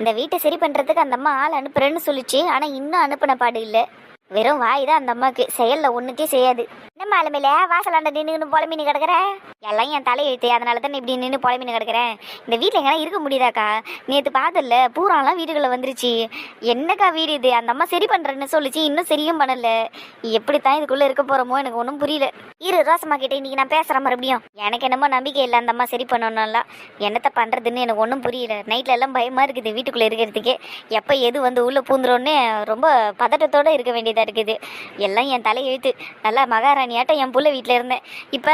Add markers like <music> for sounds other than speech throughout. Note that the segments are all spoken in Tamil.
இந்த வீட்டை சரி பண்ணுறதுக்கு அந்த அம்மா ஆள் அனுப்புறேன்னு சொல்லிச்சு ஆனால் இன்னும் அனுப்பின பாடு இல்லை. வெறும் வாய் தான் அந்த அம்மாவுக்கு செயலில் ஒன்றுத்தையும் செய்யாது. என்ன மாலுமையில வாசலாண்ட நின்று புலம்பின்னு கிடக்குற? எல்லாம் என் தலையெழுத்து அதனால தான் இப்படி நின்று புலம்பின்னு கிடக்குறேன் இந்த வீட்டில் எங்கன்னா இருக்க முடியுதாக்கா? நேற்று பார்த்தல பூராலாம் வீடுகளில் வந்துருச்சு. என்னக்கா வீடு இது? அந்த அம்மா சரி பண்ணுறேன்னு சொல்லிச்சு இன்னும் சரியும் பண்ணல. எப்படித்தான் இதுக்குள்ளே இருக்க போகிறோமோ எனக்கு ஒன்றும் புரியல. இரு ரோசம்மா கிட்ட இன்னைக்கு நான் பேசுகிறேன் மறுபடியும். எனக்கு என்னமோ நம்பிக்கை இல்லை அந்த அம்மா சரி பண்ணணும்லாம் என்னத்த பண்ணுறதுன்னு எனக்கு ஒன்றும் புரியல. நைட்ல எல்லாம் பயமாக இருக்குது வீட்டுக்குள்ளே இருக்கிறதுக்கே. எப்போ எது வந்து உள்ளே பூந்துரும்னு ரொம்ப பதட்டத்தோடு இருக்க வேண்டியதாக இருக்குது. எல்லாம் என் தலையெழுத்து நல்லா மகாராணி மகாராணியாட்டம் என் புள்ள வீட்டில் இருந்தேன் இப்போ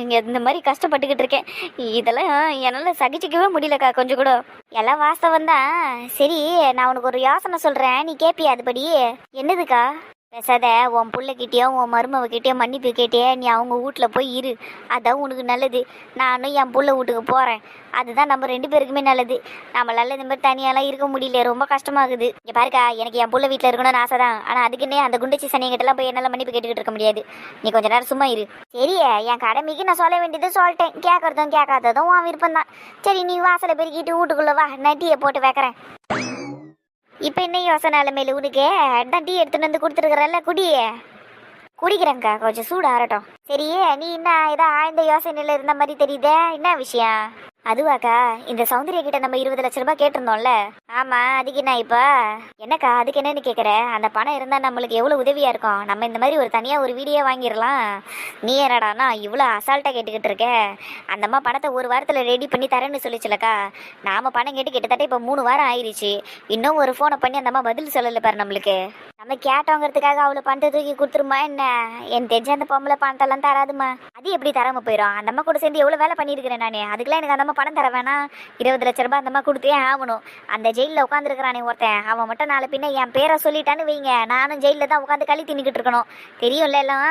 இங்கே இந்த மாதிரி கஷ்டப்பட்டுக்கிட்டு இருக்கேன். இதெல்லாம் என்னால் சகிச்சிக்கவே முடியலக்கா கொஞ்சம் கூட. எல்லாம் வாஸ்தவம் தான் சரி நான் உனக்கு ஒரு யோசனை சொல்கிறேன் நீ கேட்பியா அதுபடி? என்னதுக்கா? பேசாத உன் பிள்ளைக்கிட்டேயோ உன் மருமவக்கிட்டேயோ மன்னிப்பு கேட்டியே நீ அவங்க வீட்டில் போய் இரு. அதான் உனக்கு நல்லது. நானும் என் புள்ள வீட்டுக்கு போகிறேன் அதுதான் நம்ம ரெண்டு பேருக்குமே நல்லது. நம்மளால இந்த மாதிரி தனியாலாம் இருக்க முடியல. ரொம்ப கஷ்டமாகுது. இங்கே பாருக்கா எனக்கு என் பிள்ளை வீட்டில் இருக்கணும்னு ஆசை தான் ஆனால் அதுக்குன்னே அந்த குண்டச்சி சனியங்கிட்டலாம் போய் என்னால் மன்னிப்பு கேட்டுக்கிட்டு இருக்க முடியாது. நீ கொஞ்ச நேரம் சும்மா இரு. சரியே என் கடமைக்கு நான் சொல்ல வேண்டியது சொல்லிட்டேன். கேட்கறதும் கேட்காததும் உன் விருப்பம் தான் சரி நீ வாசலை பெருக்கிட்டு வீட்டுக்குள்ளே வா. நட்டியை போட்டு வைக்கிறேன். இப்போ என்ன யோசனை அலமையில் உனக்கு அதான் டீ எடுத்துட்டு வந்து கொடுத்துருக்குறல்ல குடியே குடிக்கிறேங்க்கா கொஞ்சம் சூடு ஆறட்டும். சரியே நீ என்ன ஏதோ ஆழ்ந்த யோசனையில் இருந்த மாதிரி தெரியுதே? என்ன விஷயம்? அதுவாக்கா இந்த சௌந்தரிய கிட்ட நம்ம இருபது லட்ச ரூபாய் கேட்டிருந்தோம்ல? ஆமா அதுக்கு என்ன இப்போ? என்னக்கா அதுக்கு என்னன்னு கேக்குற? அந்த பணம் இருந்தா நம்மளுக்கு எவ்வளவு உதவியா இருக்கும்? நம்ம இந்த மாதிரி ஒரு தனியா ஒரு வீடியோ வாங்கிடலாம். நீ என்னடானா இவ்வளவு அசால்ட்டா கேட்டுக்கிட்டு இருக்க? அந்த அம்மா பணத்தை ஒரு வாரத்துல ரெடி பண்ணி தரேன்னு சொல்லிச்சுலக்கா. நாம பணம் கேட்டு கிட்டத்தட்ட இப்ப மூணு வாரம் ஆயிருச்சு. இன்னும் ஒரு ஃபோனை பண்ணி அந்த அம்மா பதில் சொல்லல பாரு நம்மளுக்கு. நம்ம கேட்டோங்கிறதுக்காக அவளை பணத்தை தூக்கி கொடுத்துருமா என்ன? என் தெரிஞ்ச அந்த பொம்பளை பணத்தெல்லாம் தராதுமா? அது எப்படி தராம போயிடும் அந்த அம்மா கூட சேர்ந்து எவ்வளவு வேலை பண்ணியிருக்கிறேன் நானே. அதுக்கெல்லாம் எனக்கு அந்த பணம் தர வேணாம் இருபது லட்ச ரூபாய் அந்த மாதிரி கொடுத்தே ஆகணும். அந்த ஜெயிலில் உட்காந்துருக்கிறானே ஒருத்தன். அவன் மட்டும் நாளை பின்ன என் பேரை சொல்லிட்டான்னு வைங்க. நானும் ஜெயிலில் தான் உட்காந்து களி தின்னுக்கிட்டு இருக்கணும். தெரியும்ல எல்லாம்?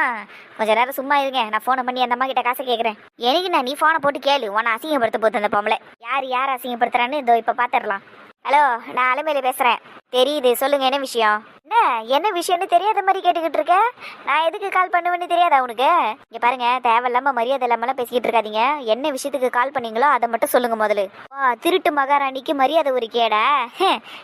கொஞ்ச நேரம் சும்மா இருங்க. நான் ஃபோனை பண்ணி அந்த அம்மா கிட்ட காசை கேட்குறேன் எனக்கு நான் நீ ஃபோனை போட்டு கேளு. உன்னை அசிங்கப்படுத்த போது அந்த பொம்பளை. யார் யார் அசிங்கப்படுத்துறான்னு இதோ இப்போ பார்த்துடலாம் ஹலோ நான் அலமையில பேசுகிறேன் தெரியுது சொல்லுங்க என்ன விஷயம்? என்ன என்ன விஷயம்னு தெரியாத மாதிரி கேட்டுக்கிட்டு இருக்க? நான் எதுக்கு கால் பண்ணுவேன்னு தெரியாதா உனக்கு? இங்க பாருங்க தேவையில்லாம மரியாதை இல்லாமலாம் பேசிக்கிட்டு இருக்காதீங்க. என்ன விஷயத்துக்கு கால் பண்ணீங்களோ அதை மட்டும் சொல்லுங்க முதல்ல. திருட்டு மகாராணிக்கு மரியாதை ஒரு கேடா.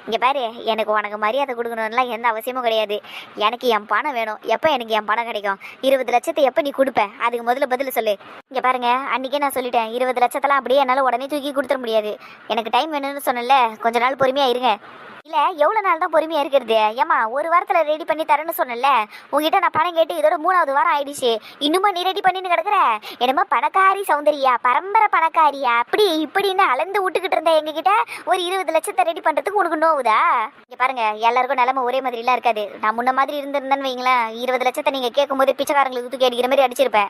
இங்க பாரு எனக்கு உனக்கு மரியாதை கொடுக்கணும்லாம் எந்த அவசியமும் கிடையாது. எனக்கு என் பணம் வேணும். எப்போ எனக்கு என் பணம் கிடைக்கும்? இருபது லட்சத்தை எப்போ நீ கொடுப்ப? அதுக்கு முதல்ல பதில் சொல்லு. இங்க பாருங்க அன்னைக்கே நான் சொல்லிட்டேன் இருபது லட்சத்தெல்லாம் அப்படியே என்னால் உடனே தூக்கி கொடுத்துட முடியாது. எனக்கு டைம் வேணும்னு சொன்னல கொஞ்ச நாள் பொறுமையா இருங்க. இல்ல எவ்வளவு நாள் தான் பொறுமையா இருக்கிறது? ஏமா ஒரு வாரத்துல ரெடி பண்ணி தரேன்னு சொன்னல உங்ககிட்ட நான் பணம் கேட்டு இதோட மூணாவது வாரம் ஆயிடுச்சு. இன்னுமா நீ ரெடி பண்ணின்னு கிடக்குற? என்னமோ பணக்காரி சௌந்தரியா பரம்பரை பணக்காரியா அப்படி இப்படின்னு அளந்து விட்டுக்கிட்டு இருந்த எங்ககிட்ட ஒரு இருபது லட்சத்தை ரெடி பண்றதுக்கு உனக்கு நோவுதா இங்க பாருங்க எல்லாருக்கும் நிலைமை ஒரே மாதிரி எல்லாம் இருக்காது. நான் முன்ன மாதிரி இருந்திருந்தேன்னு வைங்களேன். இருபது லட்சத்தை நீங்க கேட்கும் போது பிச்சைக்காரங்களுக்கு தூக்கி அடிக்கிற மாதிரி அடிச்சிருப்பேன்.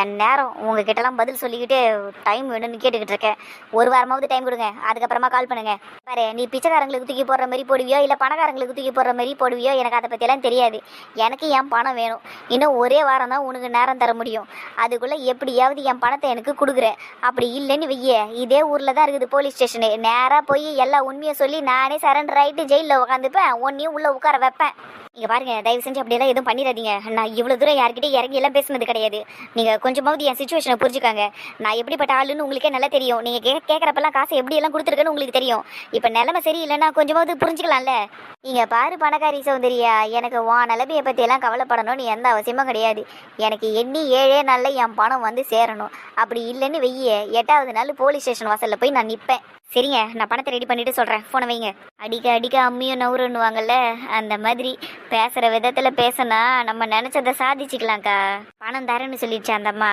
என் நேரம் உங்ககிட்ட எல்லாம் பதில் சொல்லிக்கிட்டு டைம் வேணும்னு கேட்டுக்கிட்டு இருக்கேன். ஒரு வாரமாவது டைம் கொடுங்க. அதுக்கப்புறமா கால் பண்ணுங்க. பாரு நீ பிச்சைக்காரங்களுக்கு தூக்கி போற போடுற மாதிரி போடுவியோ இல்லை பணக்காரங்களுக்கு தூக்கி போடுற மாதிரி போடுவியோ எனக்கு அதை பற்றியெல்லாம் தெரியாது. எனக்கு என் பணம் வேணும். இன்னும் ஒரே வாரம் தான் உனக்கு நேரம் தர முடியும். அதுக்குள்ளே எப்படியாவது என் பணத்தை எனக்கு கொடுக்குற அப்படி இல்லைன்னு வெய்ய இதே ஊரில் தான் இருக்குது போலீஸ் ஸ்டேஷனு. நேராக போய் எல்லா உண்மையை சொல்லி நானே சரண்டர் ஆகிட்டு ஜெயிலில் உட்காந்துப்பேன் ஒன்றையும் உள்ளே உட்கார வைப்பேன். இங்க பாருங்க தயவு செஞ்சு அப்படியெல்லாம் எதுவும் பண்ணிடாதீங்க. நான் இவ்வளோ தூரம் யார்கிட்டயும் இறங்கி எல்லாம் பேசுனது கிடையாது. நீங்க கொஞ்சமாவது என் சுச்சுவேஷனை புரிஞ்சுக்காங்க. நான் எப்படிப்பட்ட ஆளுன்னு உங்களுக்கே நல்லா தெரியும். நீங்கள் கே கேட்கறப்பெல்லாம் காசு எப்படி எல்லாம் கொடுத்துருக்கேன்னு உங்களுக்கு தெரியும். இப்ப நிலைமை சரியில்லைன்னா கொஞ்சமாவது புரிஞ்சுக்கலாம்ல. நீங்க பாரு பணக்காரி சௌந்தரியா எனக்கு உன் நிலைமையை பத்தி எல்லாம் கவலைப்படணும்னு எந்த அவசியமும் கிடையாது. எனக்கு எண்ணி ஏழே நாள்ல என் பணம் வந்து சேரணும். அப்படி இல்லைன்னு வெய்ய எட்டாவது நாள் போலீஸ் ஸ்டேஷன் வாசலில் போய் நான் நிப்பேன். சரிங்க நான் பணத்தை ரெடி பண்ணிட்டு சொல்றேன். ஃபோனை வைங்க. அடிக்க அடிக்க அம்மியும் நவுறுன்னுவாங்கல்ல அந்த மாதிரி பேசுற விதத்துல பேசினா நம்ம நினச்சதை சாதிச்சுக்கலாம்க்கா. பணம் தரேன்னு சொல்லிடுச்சு அந்த அம்மா.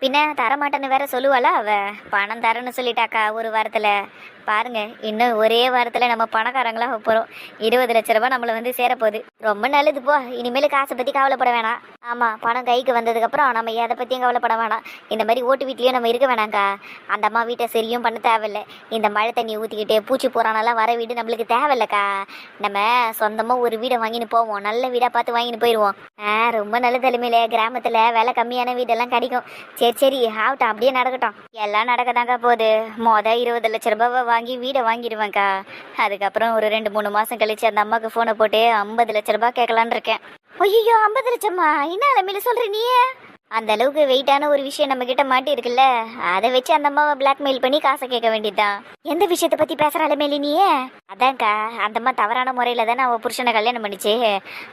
பின்ன தரமாட்டேன்னு வேற சொல்லுவாளா அவ? பணம் தரேன்னு சொல்லிட்டாக்கா ஒரு வாரத்துல. பாருங்க இன்னும் ஒரே வாரத்துல நம்ம பணக்காரங்களா போகிறோம் இருபது லட்ச ரூபாய் நம்மளை வந்து சேரப்போகுது. ரொம்ப நல்லது போ. இனிமேல் காசை பத்தி கவலைப்பட வேணாம். ஆமா பணம் கைக்கு வந்ததுக்கப்புறம் நம்ம எதை பத்தியும் கவலைப்பட வேணாம். இந்த மாதிரி ஓட்டு வீட்லேயும் நம்ம இருக்க வேணாங்க்கா அந்த அம்மா வீட்டை சரியும் பண்ண தேவையில்ல. இந்த மழை தண்ணி ஊற்றிக்கிட்டு பூச்சி போகிறானெல்லாம் வர வீடு. நம்மளுக்கு தேவையில்லக்கா. நம்ம சொந்தமா ஒரு வீடை வாங்கின்னு போவோம். நல்ல வீடா பார்த்து வாங்கின்னு போயிடுவோம். ஆ ரொம்ப நல்ல தலைமையில கிராமத்துல விலை கம்மியான வீடெல்லாம் கிடைக்கும். சரி சரி. ஆகட்டும். அப்படியே நடக்கட்டும். எல்லாம் நடக்கதாங்க போகுது. மொத இருபது லட்ச ரூபாவை வாங்கி வீடை வாங்கிடுவேன்க்கா. அதுக்கப்புறம் ஒரு ரெண்டு மூணு மாசம் கழிச்சு அந்த அம்மாவுக்கு ஃபோனை போட்டு ஐம்பது லட்ச ரூபா கேட்கலான் இருக்கேன். ஐயோ ஐம்பது லட்சமா? என்ன அளமையில சொல்கிற நீ அந்த அளவுக்கு வெயிட்டான ஒரு விஷயம் நம்ம கிட்ட மாட்டி இருக்குல்ல அதை வச்சு அந்த அம்மாவை பிளாக்மெயில் பண்ணி காசை கேட்க வேண்டியதுதான். எந்த விஷயத்தை பத்தி பேசுறாள் மேலினியே அதான்க்கா அந்த அம்மா தவறான முறையில தானே அவ புருஷனை கல்யாணம் பண்ணிச்சு.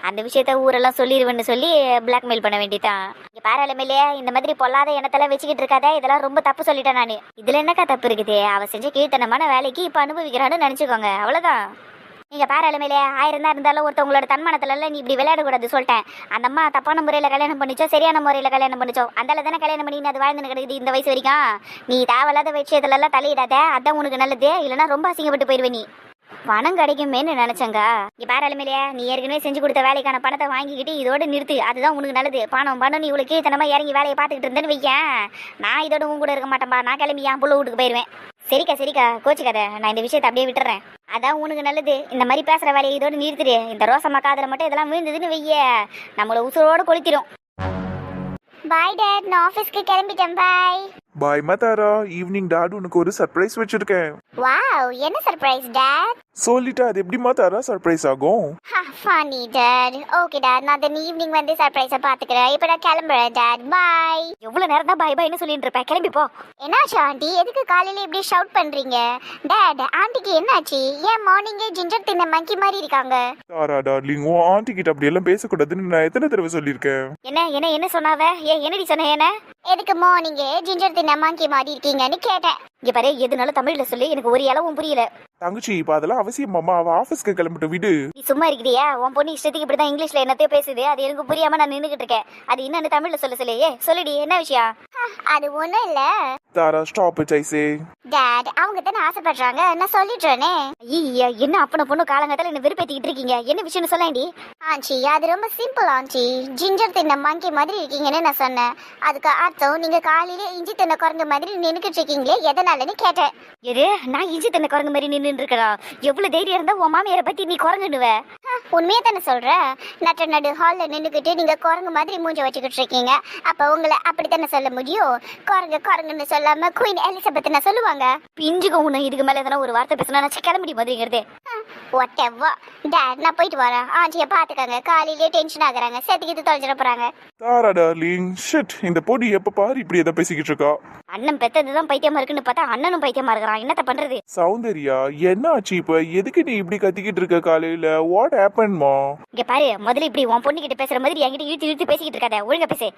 அந்த விஷயத்த ஊரெல்லாம் சொல்லிடுவேன்னு சொல்லி பிளாக்மெயில் பண்ண வேண்டியதான் இங்க பாரு மேலே இந்த மாதிரி பொல்லாத எண்ணத்தெல்லாம் வச்சுக்கிட்டு இருக்காத. இதெல்லாம் ரொம்ப தப்பு சொல்லிட்டேன் நானு. இதுல என்னக்கா தப்பு இருக்குது? அவ செஞ்ச கீழ்த்தனமான வேலைக்கு இப்ப அனுபவிக்கிறான்னு நினைச்சுக்கோங்க. அவ்வளவுதான். நீங்க பாரு அலுமையிலே ஆயிரம் தான் இருந்தாலும் ஒருத்தவங்களோட தன்மானத்துல எல்லாம் நீ இப்படி விளையாடக்கூடாது சொல்லிட்டேன். அந்த அம்மா தப்பான முறையில கல்யாணம் பண்ணிச்சோ சரியான முறையில கல்யாணம் பண்ணிச்சோ அந்த தானே கல்யாணம் பண்ணி அது வாழ்ந்து கிடைக்குது இந்த வயசு வரைக்கும்? நீ தேவையில்லாத விஷயத்துல எல்லாம் தலையிடாத அதான் உனக்கு நல்லது இல்லைன்னா ரொம்ப அசிங்கப்பட்டு போயிருவே நீ. பணம் கிடைக்குமேன்னு நினைச்சங்க. இங்க பாரு அலுமையிலையா நீ ஏற்கனவே செஞ்சு கொடுத்த வேலைக்கான பணத்தை வாங்கிக்கிட்டு இதோட நிறுத்து அதுதான் உனக்கு நல்லது. பணம் பணம் நீ இவ்வளவு கீழ்த்தனமா இறங்கி வேலையை பார்த்துக்கிட்டு இருந்தேன்னு வைக்க நான் இதோட உன் கூட இருக்க மாட்டேன்பா நான் கிளம்பி என் புள்ள வீட்டுக்கு போயிருவேன். சரிக்கா சரிக்கா. கோச்சுக்காத. நான் இந்த விஷயத்தை அப்படியே விட்டுறேன். அதான் உனக்கு நல்லது. இந்த மாதிரி பேசுற வேலையை இதோட நிறுத்திடு இந்த ரோசம்மா காதுல மட்டும் இதெல்லாம் விழுந்ததுன்னு வெய்ய நம்மள உசுரோடு கொளுத்திடும் பாய் டேட் நான் ஆஃபீஸ்க்கு கிளம்பிட்டேன். பாய் பாய் மதாரா ஈவினிங் டாட் உனக்கு ஒரு சர்ப்ரைஸ் வச்சிருக்கேன். வாவ் என்ன சர்ப்ரைஸ் டேட் சொல்லிட்டு அது எப்படி மாத்தாரா சர்ப்ரைஸ் ஆகும். ஃபனி டேட் ஓகே டேட் நான் தென் ஈவினிங் வந்து சர்ப்ரைஸை பார்த்துக்கிறேன். இப்போ நான் கிளம்புறேன் டேட் பாய் எவ்வளோ நேரம் தான் பாய் பாய்னு சொல்லிட்டு இருப்பேன் கிளம்பி போ. என்னாச்சு ஆண்டி? எதுக்கு காலையில இப்படி ஷவுட் பண்றீங்க? டேட் ஆண்டிக்கு என்னாச்சு? ஏன் மார்னிங்கே ஜிஞ்சர் தின்ன மங்கி மாதிரி இருக்காங்க? தாரா டார்லிங் உன் ஆண்டி கிட்ட அப்படி எல்லாம் பேசக்கூடாதுன்னு நான் எத்தனை தடவை சொல்லியிருக்கேன்? என்ன என்ன என்ன சொன்னாவ? ஏ என்னடி சொன்ன என்ன? எதுக்கு மார்னிங்கே ஜிஞ்சர் தின்ன மங்கி மாதிரி இருக்கீங்கன்னு கேட்டேன். இங்க பாரு எதுனாலும் தமிழ்ல சொல்லி எனக்கு ஒரு அளவும் புரியல. தங்கச்சி இப்ப அதெல்லாம் அவசியம் மாமா அவ ஆபீஸ்க்கு கிளம்பிட்டு விடு. நீ சும்மா இருக்கிறியா? உன் பொண்ணு இஷ்டத்துக்கு இப்படிதான் இங்கிலீஷ்ல என்னத்தையோ பேசுது. அது எனக்கு புரியாம நான் நின்னுகிட்டு இருக்கேன். அது என்னன்னு தமிழ்ல சொல்ல சொல்லியே. சொல்லுடி என்ன விஷயம்? அது ஒண்ணும் இல்ல. தாரா ஸ்டாப் ஜெய்சி. டாட் அவங்க தானே ஆசைப்படுறாங்க. நான் சொல்லிடுறேனே. ஐயா என்ன அப்பன பொண்ணு காலங்கத்தில் என்ன விருப்பத்திக்கிட்டு இருக்கீங்க? என்ன விஷயம்னு சொல்லேன்டி ஆச்சி அது ரொம்ப சிம்பிள் ஆச்சி ஜிஞ்சர் தின்ன மங்கி மாதிரி இருக்கீங்கன்னு நான் சொன்னேன். அதுக்கு அர்த்தம் நீங்க காலையில இஞ்சி தின்ன குரங்கு மாதிரி நின்னுக்கிட்டு இருக்கீங்களே எதனாலன்னு கேட்டேன். எது? நான் இஞ்சி தின்ன குரங்கு மாதிரி நின்று இருக்கிறா எவ்வளவு தைரியம் இருந்தா உன் மாமியாரை பத்தி நீ குரங்குடுவ உண்மையா தானே சொல்ற? நட்ட நடு ஹால்ல நின்றுக்கிட்டு நீங்க குரங்கு மாதிரி மூஞ்ச வச்சுக்கிட்டு இருக்கீங்க. அப்ப உங்களை அப்படித்தானே சொல்ல முடியும்? குரங்கு குரங்குன்னு சொல்லாம குயின் எலிசபெத் நான் சொல்லுவாங்க. பிஞ்சுக்கு உன்னை இதுக்கு மேல எதனா ஒரு வார்த்தை பேசினா நான் கிளம்பி மாதிரிங்கிறது. ஒட்டவா டேட் நான் போயிட்டு வரேன். ஆச்சியை பாத்துக்கங்க காலையிலேயே டென்ஷன் ஆகுறாங்க. செத்துக்கிட்டு தொலைஞ்சிட போறாங்க. தாரா டார்லிங் ஷிட் இந்த பொடி எப்ப பாரு இப்படி எதை பேசிக்கிட்டு இருக்கா? அண்ணன் பெத்ததுதான் பைத்தியமா இருக்குன்னு பார்த்தா அண்ணனும் பைத்தியமா இருக்கிறான். என்னத்த பண்றது? சௌந்தர்யா என்ன ஆச்சு இப்ப? எதுக்கு நீ இப்படி கத்திக்கிட்டு இருக்க காலையில? வாட் ஹேப்பன்மா இங்க பாரு முதல்ல இப்படி உன் பொண்ணு கிட்ட பேசுற மாதிரி என்கிட்ட இழுத்து இழுத்து பேசிக்கிட்டு இருக்காத. ஒழுங்கா பேசு.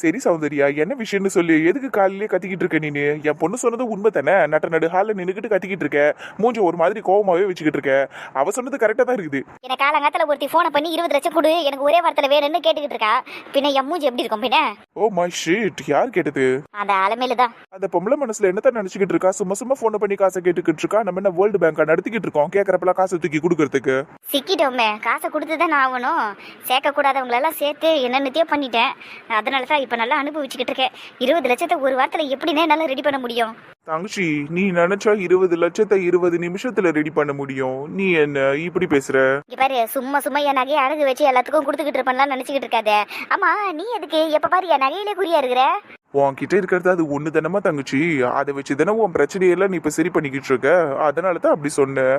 சரி சௌந்தர்யா என்ன விஷயம்னு சொல்லி? எதுக்கு காலையிலே கத்திக்கிட்டு இருக்க நீனு? என் பொண்ணு சொன்னது உண்மை தானே? நட்ட நடு ஹாலில் நின்றுக்கிட்டு கத்திக்கிட்டு இருக்க. மூஞ்சி ஒரு மாதிரி கோவமாவே வச்சுக்கிட்டு இருக்க. அவ சொன்னது கரெக்டா தான் இருக்குது. எனக்கு காலங்காத்துல ஒருத்தி போனை பண்ணி இருபது லட்சம் கொடு. எனக்கு ஒரே வாரத்துல வேணும்னு கேட்டுக்கிட்டு இருக்கா. பின்ன என் மூஞ்சி எப்படி இருக்கும் பின்ன? ஓ மை ஷீட் யார் கேட்டது? அந்த அலமையில தான். அந்த பொம்பளை மனசுல என்னத்தான் நினைச்சுக்கிட்டு இருக்கா? சும்மா சும்மா போன் பண்ணி காசை கேட்டுக்கிட்டு இருக்கா? நம்ம என்ன வேர்ல்டு பேங்கா நடத்திக்கிட்டு இருக்கோம்? கேட்கறப்பெல்லாம் காசை தூக்கி கொடுக்கறதுக்கு. சிக்கிட்டோமே. காசை கொடுத்து தானே ஆகணும். சேர்க்க கூடாதவங்களெல்லாம் சேர்த்து என்னென்னத்தையோ பண்ணிட்டேன். அதனால தான் இப்போ நல்லா அனுபவிச்சுக்கிட்டு இருக்கேன். இருபது லட்சத்தை ஒரு வாரத்தில் எப்படினே என்னால் ரெடி பண்ண முடியும்? தங்கச்சி நீ நினைச்சா இருபது லட்சத்தை இருபது நிமிஷத்துல ரெடி பண்ண முடியும். நீ என்ன இப்படி பேசுற? இங்க பாரு சும்மா சும்மா என் நகையை அழகு வச்சு எல்லாத்துக்கும் கொடுத்துக்கிட்டு இருப்பேன்லாம் நினச்சிக்கிட்டு இருக்காத. ஆமா நீ எதுக்கு? எப்போ பாரு என் நகையிலே குறியா இருக்கிற? உன்கிட்ட இருக்கிறது அது ஒண்ணு தானமா தங்கச்சி. அதை வச்சு தானே உன் பிரச்சனையெல்லாம் நீ இப்ப சரி பண்ணிக்கிட்டு இருக்க? அதனால தான் அப்படி சொன்னேன்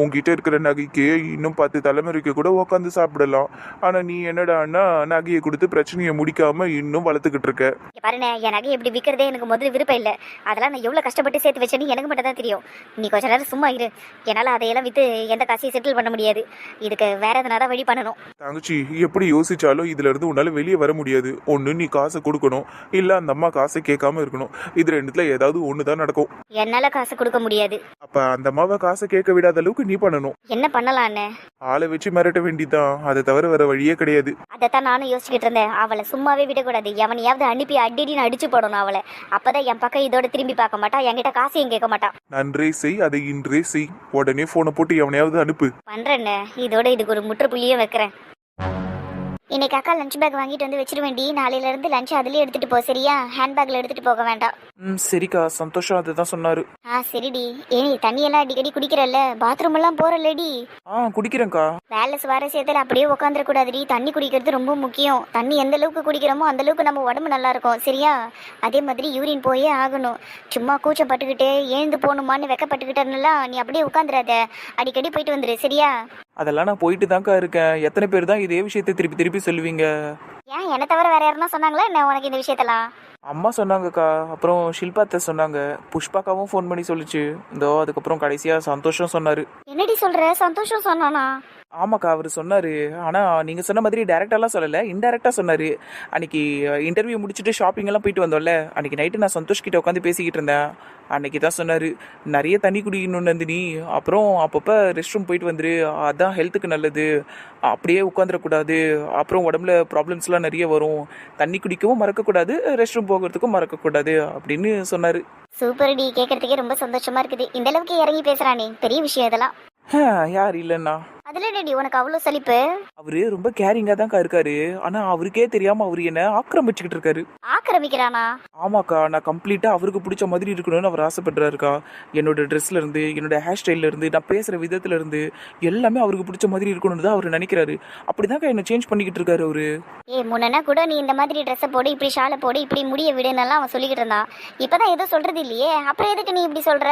உன்கிட்ட இருக்கிற நகைக்கு இன்னும் பத்து தலைமுறைக்கு கூட உட்காந்து சாப்பிடலாம். ஆனா நீ என்னடான்னா நகையை கொடுத்து பிரச்சனையை முடிக்காம இன்னும் வளர்த்துக்கிட்டு இருக்க. இங்க பாருண்ணே என் நகையை இப்படி விற்கிறதே எனக்கு முதல்ல விருப்பம் இல்லை. அதெல்லாம் நான் எவ்வளோ கஷ்டப்பட்டு சேர்த்து வச்சேன்னு எனக்கு மட்டும் தான் தெரியும். நீ கொஞ்ச நேரம் சும்மா இரு. என்னால் அதையெல்லாம் விற்று எந்த காசையும் செட்டில் பண்ண முடியாது. இதுக்கு வேற எதனா தான் வழி பண்ணணும். தங்கச்சி எப்படி யோசிச்சாலும் இதுல இருந்து உன்னால வெளியே வர முடியாது. ஒண்ணு நீ காசை கொடுக்கணும். இல்ல அந்த அம்மா காசை கேட்காம இருக்கணும். இது ரெண்டுத்துல ஏதாவது ஒண்ணு தான் நடக்கும். என்னால் காசு கொடுக்க முடியாது. அப்ப அந்த அம்மாவை காசை கேட்க விடாத அளவுக்கு நீ பண்ணணும். என்ன பண்ணலான்னு ஆளை வச்சு மிரட்ட வேண்டிதான். அதை தவிர வேற வழியே கிடையாது. அதைத்தான் நானும் யோசிச்சுக்கிட்டு இருந்தேன். அவளை சும்மாவே விடக்கூடாது. எவனையாவது அனுப்பி அடிடின்னு அடிச்சு போடணும் அவளை. அப்பதான் என் பக்கம் இதோட திரும்பி பார்க்க மாட்டா. என்கிட்ட காசையும் கேட்க மாட்டான் நன்றே செய் அதை இன்றே செய். உடனே போனை போட்டு எவனையாவது அனுப்பு. பண்றேன்னு இதோட இதுக்கு ஒரு முற்றுப்புள்ளியும் வைக்கிறேன். இன்னைக்கு அக்கா லஞ்ச் பேக் வாங்கிட்டு வந்து வச்சிருவேண்டி நாளையில இருந்து லஞ்ச் அதுலயே எடுத்துட்டு போ சரியா? ஹேண்ட்பேக்ல எடுத்துட்டு போக வேண்டாம். ம் சரிக்கா. சந்தோஷம் அதுதான் சொன்னாரு. ஆ சரிடி. ஏய் தண்ணியெல்லாம் அடிக்கடி குடிக்கிறல்ல. பாத்ரூம் எல்லாம் போறல்லடி. ஆ குடிக்கிறேன்க்கா. வேலை சுவாரஸ்யத்தில் அப்படியே உட்காந்துட கூடாதுடி. தண்ணி குடிக்கிறது ரொம்ப முக்கியம். தண்ணி எந்த அளவுக்கு குடிக்கிறோமோ அந்த அளவுக்கு நம்ம உடம்பு நல்லா இருக்கும் சரியா? அதே மாதிரி யூரின் போயே ஆகணும். சும்மா கூச்சம் பட்டுக்கிட்டு எழுந்து போகணுமான்னு வெக்கப்பட்டுக்கிட்டேன்னுலாம் நீ அப்படியே உட்காந்துடாத அடிக்கடி போயிட்டு வந்துரு சரியா? அதெல்லாம் நான் போயிட்டு தான்க்கா இருக்கேன். எத்தனை பேர் தான் இதே விஷயத்தை திருப்பி திருப்பி சொல்லுவீங்க? ஏன் என்ன தவிர வேற யாருன்னா சொன்னாங்களா? என்ன உனக்கு இந்த விஷயத்தெல்லாம்? அம்மா சொன்னாங்கக்கா. அப்புறம் ஷில்பாத்தை சொன்னாங்க. புஷ்பாக்காவும் ஃபோன் பண்ணி சொல்லிச்சு. இந்தோ அதுக்கப்புறம் கடைசியாக சந்தோஷம் சொன்னார். என்னடி சொல்ற? சந்தோஷம் சொன்னானா? ஆமாக்கா அவர் சொன்னார். ஆனால் நீங்கள் சொன்ன மாதிரி டேரெக்டாலாம் சொல்லலை. இன்டெரக்டாக சொன்னார். அன்னைக்கு இன்டர்வியூ முடிச்சுட்டு ஷாப்பிங் எல்லாம் போயிட்டு வந்தோம்ல. அன்னைக்கு நைட்டு நான் சந்தோஷ் கிட்ட உட்காந்து பேசிக்கிட்டு இருந்தேன். அன்னைக்கு தான் சொன்னார் நிறைய தண்ணி குடிக்கணும் நந்தினி அப்புறம் அப்பப்போ ரெஸ்ட் ரூம் போயிட்டு வந்துரு அதான் ஹெல்த்துக்கு நல்லது அப்படியே உட்காந்துடக்கூடாது அப்புறம் உடம்புல ப்ராப்ளம்ஸ்லாம் நிறைய வரும் தண்ணி குடிக்கவும் மறக்கக்கூடாது ரெஸ்ட் ரூம் போகிறதுக்கும் மறக்கக்கூடாது அப்படின்னு சொன்னார். சூப்பர் டி கேட்கறதுக்கே ரொம்ப சந்தோஷமா இருக்குது. இந்த அளவுக்கு இறங்கி பேசுறானே பெரிய விஷயம் இதெல்லாம். யார் இல்லைண்ணா அதுல என்னடி உனக்கு அவ்வளவு சலிப்பு? அவரு ரொம்ப கேரிங்கா தான்க்கா இருக்காரு. ஆனா அவருக்கே தெரியாம அவரு என்ன ஆக்கிரமிச்சுக்கிட்டு இருக்காரு. ஆக்கிரமிக்கிறானா? ஆமாக்கா நான் கம்ப்ளீட்டா அவருக்கு பிடிச்ச மாதிரி இருக்கணும்னு அவர் ஆசைப்படுறாருக்கா. என்னோட ட்ரெஸ்ல இருந்து என்னோட ஹேர் ஸ்டைல்ல இருந்து நான் பேசுற விதத்துல இருந்து எல்லாமே அவருக்கு பிடிச்ச மாதிரி இருக்கணும்னு தான் அவர் நினைக்கிறாரு. அப்படிதான்க்கா என்ன சேஞ்ச் பண்ணிக்கிட்டு இருக்காரு அவரு. ஏ முன்னா கூட நீ இந்த மாதிரி ட்ரெஸ்ஸை போடு இப்படி ஷாலை போடு இப்படி முடிய விடுன்னெல்லாம் அவன் சொல்லிக்கிட்டு இருந்தான். இப்பதான் எதுவும் சொல்றது இல்லையே. அப்புறம் எதுக்கு நீ இப்படி சொல்ற?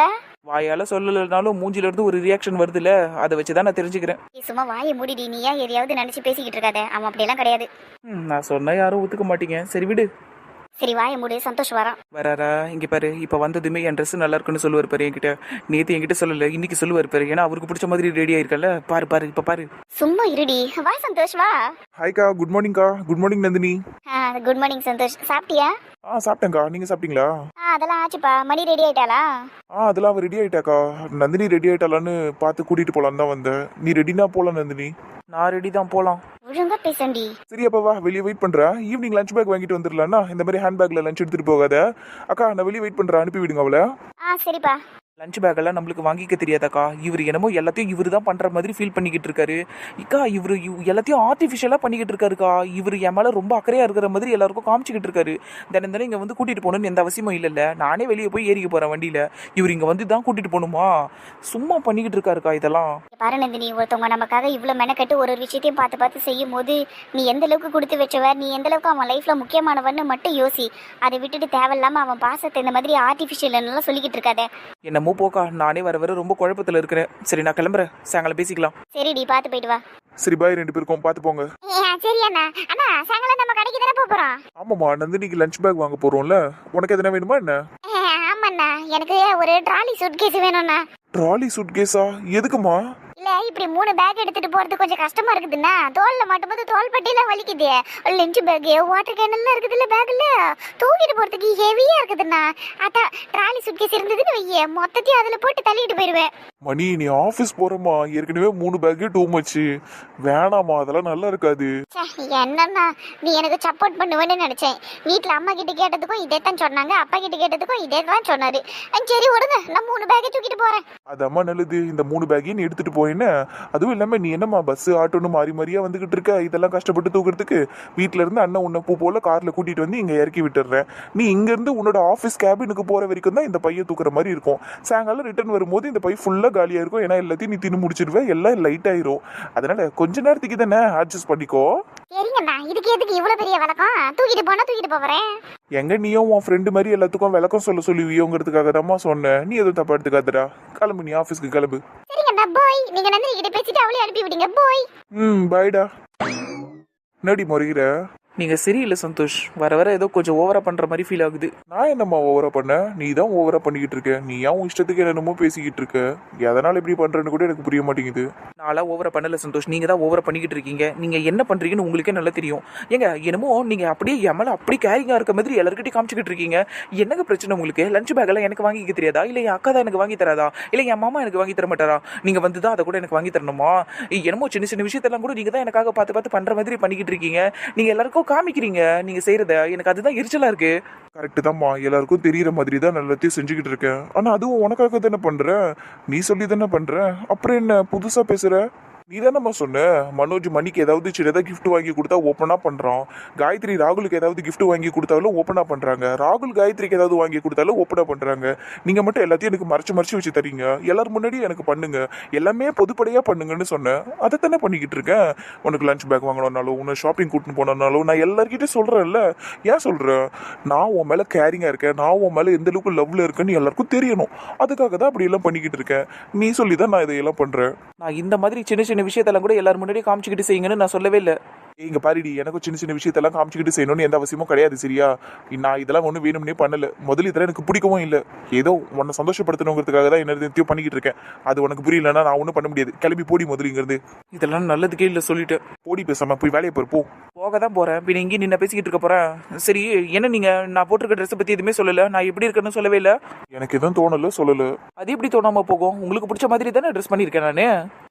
வாயால சொல்லலைனாலும் மூஞ்சில இருந்து ஒரு ரியாக்ஷன் வருதுல்ல அதை வச்சுதான் நான் தெரிஞ்சுக்கிறேன். நீ சும்மா வாயை மூடிடி நீ ஏன் எதையாவது நினைச்சு பேசிக்கிட்டு இருக்காத? அவன் அப்படியெல்லாம் கிடையாது. ம், நான் சொன்னா யாரும் ஒத்துக்க மாட்டீங்க. சரி விடு. சரி வாயை மூடு. சந்தோஷம் வரான் வராரா? இங்க பாரு இப்ப வந்ததுமே என் ட்ரெஸ் நல்லா இருக்குன்னு சொல்லுவார் பாரு என்கிட்ட. நேத்து என்கிட்ட சொல்லல இன்னைக்கு சொல்லுவார் பாரு. ஏன்னா அவருக்கு பிடிச்ச மாதிரி ரெடி ஆயிருக்கல பாரு பாரு இப்ப பாரு. சும்மா இருடி. வா சந்தோஷ் வா. ஹாய்க்கா good மார்னிங்க்கா good morning Nandini. Good morning Santhosh. சாப்பிட்டியா? ஆ சாப்பிட்டேங்க்கா நீங்கள் சாப்பிட்டீங்களா? ஆ அதெல்லாம் ஆச்சுப்பா. Money ready ஆயிட்டாளா? ஆ அதெல்லாம் அவள் ரெடி ஆயிட்டாக்கா. நந்தினி ரெடி ஆயிட்டாளான்னு பார்த்து கூட்டிட்டு போலான்னு தான் வந்தேன். நீ ரெடினா போலாம் நந்தினி. நான் ரெடி தான் போலாம். ஒழுங்கா பேசண்டி. சரி அப்பா வா வெளியே வெயிட் பண்றேன் ஈவினிங் லஞ்ச் பேக் வாங்கிட்டு வந்துடலாம்னா இந்த மாதிரி ஹேண்ட் பேக்ல லஞ்ச் எடுத்துட்டு போகாத. அக்கா நான் வெளியே வெயிட் பண்றேன். அனுப்பி விடுங்க அவளை. ஆ சரிப்பா. லஞ்ச் பேக் எல்லாம் நம்மளுக்கு வாங்கிக்க தெரியாதாக்கா? இவர் என்னமோ எல்லாத்தையும் இவர் தான் பண்ற மாதிரி ஃபீல் பண்ணிக்கிட்டு இருக்காரு இக்கா இவர் எல்லாத்தையும் ஆர்டிஃபிஷியலா பண்ணிக்கிட்டு இருக்காருக்கா இவர் என் மேல ரொம்ப அக்கறையா இருக்கிற மாதிரி எல்லாருக்கும் காமிச்சிக்கிட்டு இருக்காரு தினம் தினம் இங்க வந்து கூட்டிட்டு போகணும்னு எந்த அவசியமும் இல்லைல்ல. நானே வெளியே போய் ஏறிக்க போறேன் வண்டியில. இவர் இங்க வந்து தான் கூட்டிட்டு போகணுமா? சும்மா பண்ணிக்கிட்டு இருக்காருக்கா இதெல்லாம் பாரு நந்தினி ஒருத்தவங்க நமக்காக இவ்வளவு மெனக்கட்டு ஒரு ஒரு விஷயத்தையும் பார்த்து பார்த்து செய்யும் போது நீ எந்த அளவுக்கு கொடுத்து வச்சவ நீ எந்த அளவுக்கு அவன் லைஃப்ல முக்கியமானவன்னு மட்டும் யோசி. அதை விட்டுட்டு தேவையில்லாம அவன் பாசத்தை இந்த மாதிரி ஆர்டிபிஷியல் எல்லாம் சொல்லிக்கிட்டு இருக்காத என்னமோ போக்கா. நானே வர வர ரொம்ப குழப்பத்துல இருக்கிறேன். சரி நான் கிளம்புறேன். சாயங்காலம் பேசிக்கலாம். சரிடி பார்த்து போயிட்டு வா. சரி பாய் ரெண்டு பேருக்கும். பார்த்து போங்க. சரி அண்ணா. அண்ணா சாயங்காலம் நம்ம கடைக்கு தானே போறோம்? ஆமாம்மா நந்தினிக்கு லஞ்ச் பேக் வாங்க போறோம்ல. உனக்கு எதனா வேணுமா என்ன? ஆமாண்ணா. எனக்கு ஒரு ட்ராலி சூட் கேஸ் வேணும்ண்ணா. ட்ராலி சூட் கேஸா எதுக்குமா இல்ல இப்படி மூணு பேக் எடுத்துட்டு போறது கொஞ்சம் கஷ்டமா இருக்குதுண்ணா. தோல்ல மாட்டும்போது தோல் பட்டியில வலிக்குது லஞ்ச் பேக் வாட்டர் கேன் எல்லாம் இருக்குதுல்ல பேக்ல தூக்கிட்டு போறதுக்கு ஹெவியா இருக்குதுண்ணா. அதான் ட்ராலி சுட்கேஸ் இருந்ததுன்னு வைய மொத்தத்தையும் அதுல போட்டு தள்ளிட்டு போயிருவேன் மணி நீ ஆஃபீஸ் போறமா ஏற்கனவே மூணு பேக்கே டூ மச்சு வேணாமா அதெல்லாம் நல்லா இருக்காது. என்னண்ணா நீ எனக்கு சப்போர்ட் பண்ணுவேன்னு நினைச்சேன். வீட்ல அம்மா கிட்ட கேட்டதுக்கும் இதே தான் சொன்னாங்க. அப்பா கிட்ட கேட்டதுக்கும் இதே தான் சொன்னாரு சரி விடுங்க. நான் மூணு பேக்கை தூக்கிட்டு போறேன். அது அம்மா நல்லது. இந்த மூணு பேக்கையும் எடுத்துட்டு போயின்னு அதுவும் இல்லாம நீ என்னம்மா பஸ் ஆட்டோன்னு மாறி மாறியா வந்துகிட்டு இருக்க? இதெல்லாம் கஷ்டப்பட்டு தூக்குறதுக்கு வீட்ல இருந்து அண்ணன் உன்னை பூ போல கார்ல கூட்டிட்டு வந்து இங்க இறக்கி விட்டுறேன் நீ இங்க இருந்து உன்னோட ஆஃபீஸ் கேபினுக்கு போற வரைக்கும் தான் இந்த பையன் தூக்குற மாதிரி இருக்கும். சாயங்காலம் ரிட்டர்ன் வரும்போது இந்த பை ஃபுல்லா காலியா இருக்கும். ஏன்னா எல்லாத்தையும் நீ தின்னு முடிச்சிருவேன் எல்லாம் லைட் ஆயிரும். அதனால கொஞ்ச நேரத்துக்கு தானே அட்ஜஸ்ட் பண்ணிக்கோ. சரிங்கண்ணா இதுக்கு எதுக்கு இவ்வளவு பெரிய வழக்கம்? தூக்கிட்டு போனா தூக்கிட்டு போறேன் எங்க நீயும் உன் ஃப்ரெண்டு மாதிரி எல்லாத்துக்கும் விளக்கம் சொல்ல சொல்லுவியோங்கிறதுக்காக தாம்மா சொன்னேன். நீ எதுவும் தப்பா எடுத்துக்காதடா. கிளம்பு நீ ஆஃபீஸ்க்கு கிளம்பு. சரிங்கண்ணா போய். நீங்க நந்தினி கிட்ட பேசிட்டு அவளே அனுப்பி விடுங்க போய். ம் பாய்டா நடி முறைகிற நீங்க சரியில்லை சந்தோஷ். வர வர ஏதோ கொஞ்சம் ஓவரா பண்ற மாதிரி ஃபீல் ஆகுது. நான் என்னம்மா ஓவரா பண்ணேன் நீ தான் ஓவரா பண்ணிக்கிட்டு இருக்க. நீ ஏன் இஷ்டத்துக்கு என்னென்னமோ பேசிக்கிட்டு இருக்க? எதனால இப்படி பண்றேன்னு கூட எனக்கு புரிய மாட்டேங்குது. நான்லாம் ஓவரா பண்ணல சந்தோஷ். நீங்க தான் ஓவரா பண்ணிக்கிட்டு இருக்கீங்க. நீங்க என்ன பண்றீங்கன்னு உங்களுக்கே நல்லா தெரியும். ஏங்க என்னமோ நீங்க அப்படியே எமல அப்படி கேரிங்கா இருக்க மாதிரி எல்லாருக்கிட்டையும் காமிச்சிக்கிட்டு இருக்கீங்க. என்னங்க பிரச்சனை உங்களுக்கு? லஞ்ச் பேக் எல்லாம் எனக்கு வாங்கிக்க தெரியாதா? இல்ல என் அக்கா தான் எனக்கு வாங்கி தராதா? இல்ல என் மாமா எனக்கு வாங்கி தர மாட்டாரா? நீங்க வந்து தான் அதை கூட எனக்கு வாங்கி தரணுமா? என்னமோ சின்ன சின்ன விஷயத்தெல்லாம் கூட நீங்க தான் எனக்காக பார்த்து பார்த்து பண்ற மாதிரி பண்ணிக்கிட்டு இருக்கீங்க. நீங்க எல்லாருக்கும் காமிக்கிறீங்க நீங்க செய்யறத? எனக்கு அதுதான் எரிச்சலா இருக்கு. கரெக்டு தான்மா எல்லாருக்கும் தெரியற மாதிரி தான் எல்லாத்தையும் செஞ்சுக்கிட்டு இருக்கேன். ஆனா அதுவும் உனக்காக தானே பண்றேன் நீ சொல்லி தானே பண்ற? அப்புறம் என்ன? புதுசா பேசுற? நீ தானம்மா சொன்ன? மனோஜ் மணிக்கு ஏதாவது சின்னதாக கிஃப்ட் வாங்கி கொடுத்தா ஓப்பனாக பண்ணுறான் காயத்ரி ராகுலுக்கு ஏதாவது கிஃப்ட் வாங்கி கொடுத்தாலும் ஓப்பனாக பண்ணுறாங்க ராகுல் காயத்ரிக்கு ஏதாவது வாங்கி கொடுத்தாலும் ஓப்பனாக பண்ணுறாங்க நீங்கள் மட்டும் எல்லாத்தையும் எனக்கு மறைச்சு மறைச்சு வச்சு தரீங்க. எல்லாரும் முன்னாடி எனக்கு பண்ணுங்க. எல்லாமே பொதுப்படையாக பண்ணுங்கன்னு சொன்னேன் அதை தானே பண்ணிக்கிட்டு இருக்கேன். உனக்கு லஞ்ச் பேக் வாங்கணும்னாலும் உன்னை ஷாப்பிங் கூட்டின்னு போனோம்னாலும் நான் எல்லாருக்கிட்டே சொல்கிறேன்ல ஏன் சொல்கிறேன் நான் உன் மேலே கேரிங்காக இருக்கேன். நான் உன் மேலே எந்த அளவுக்கு லவ்வில் இருக்கேன்னு எல்லாருக்கும் தெரியணும். அதுக்காக தான் அப்படி எல்லாம் பண்ணிக்கிட்டு இருக்கேன். நீ சொல்லி தான் நான் இதையெல்லாம் பண்ணுறேன் நான் இந்த மாதிரி சின்ன சின்ன விஷயத்தெல்லாம் கூட எல்லாரும் முன்னாடி காமிச்சிக்கிட்டு செய்யுங்கன்னு நான் சொல்லவே இல்லை. இங்க பாருடி எனக்கும் சின்ன சின்ன விஷயத்தெல்லாம் காமிச்சிக்கிட்டு செய்யணும்னு எந்த அவசியமும் கிடையாது சரியா? நான் இதெல்லாம் ஒன்றும் வேணும்னே பண்ணல. முதல்ல இதெல்லாம் எனக்கு பிடிக்கவும் இல்லை. ஏதோ உன்னை சந்தோஷப்படுத்தணுங்கிறதுக்காக தான் என்ன நித்தியம் பண்ணிக்கிட்டு இருக்கேன். அது உனக்கு புரியலன்னா நான் ஒன்றும் பண்ண முடியாது. கிளம்பி போடி முதல்ல இங்கிருந்து இதெல்லாம் நல்லதுக்கே இல்லை சொல்லிட்டேன். போடி பேசாம போய் வேலையை பாரு போ. போக தான் போறேன். பின்ன இங்கே நின்று பேசிக்கிட்டு இருக்க போறேன். சரி என்ன நீங்க? நான் போட்டிருக்க ட்ரெஸ் பத்தி எதுவுமே சொல்லல. நான் எப்படி இருக்கேன்னு சொல்லவே இல்லை. எனக்கு எதுவும் தோணல சொல்லல. அது எப்படி தோணாம போகும்? உங்களுக்கு பிடிச்ச மாதிரி தானே ட்ரெஸ் பண்ணியிருக்கேன் நானு?